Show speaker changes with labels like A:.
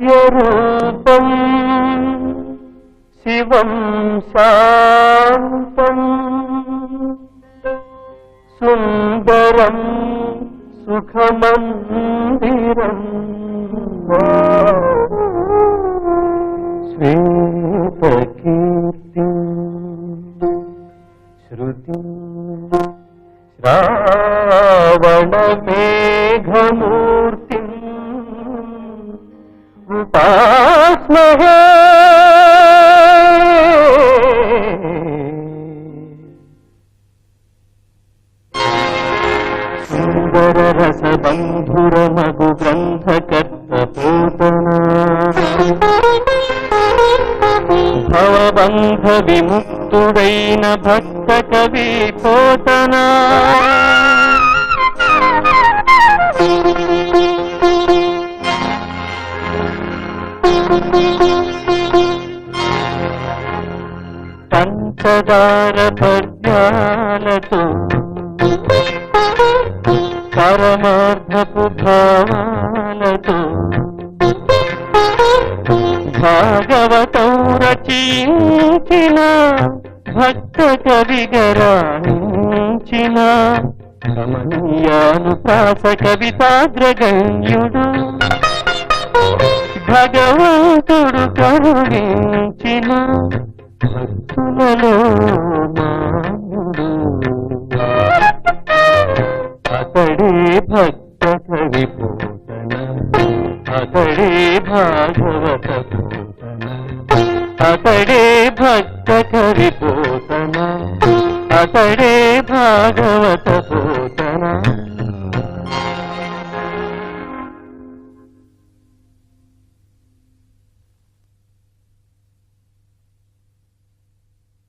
A: నిత్యరూపం శివం శాంతం. సుందరం సుఖమందిరం. శ్వేతకీర్తి శృతి శ్రావణమేఘమూర్తి ఉపాస్మహే సుందర రసబంధురమగు గ్రంథకర్త పోతనా. భవబంధ విముక్తుడైన భక్త కవి పోతనా. పదార పద్యాలతో పరమార్థపు భావాలతో భాగవతం రచించిన భక్త కవి కవిగరాణించిన రమణీయానుప్రాస కవితాగ్రగణ్యుడు భగవంతుడు కరుణించిన భక్తులలో అతడే భక్త కవి పోతన. అతడే భాగవత పోతన. అతడే భక్త కవి పోతన. అతడే భాగవత పోతన.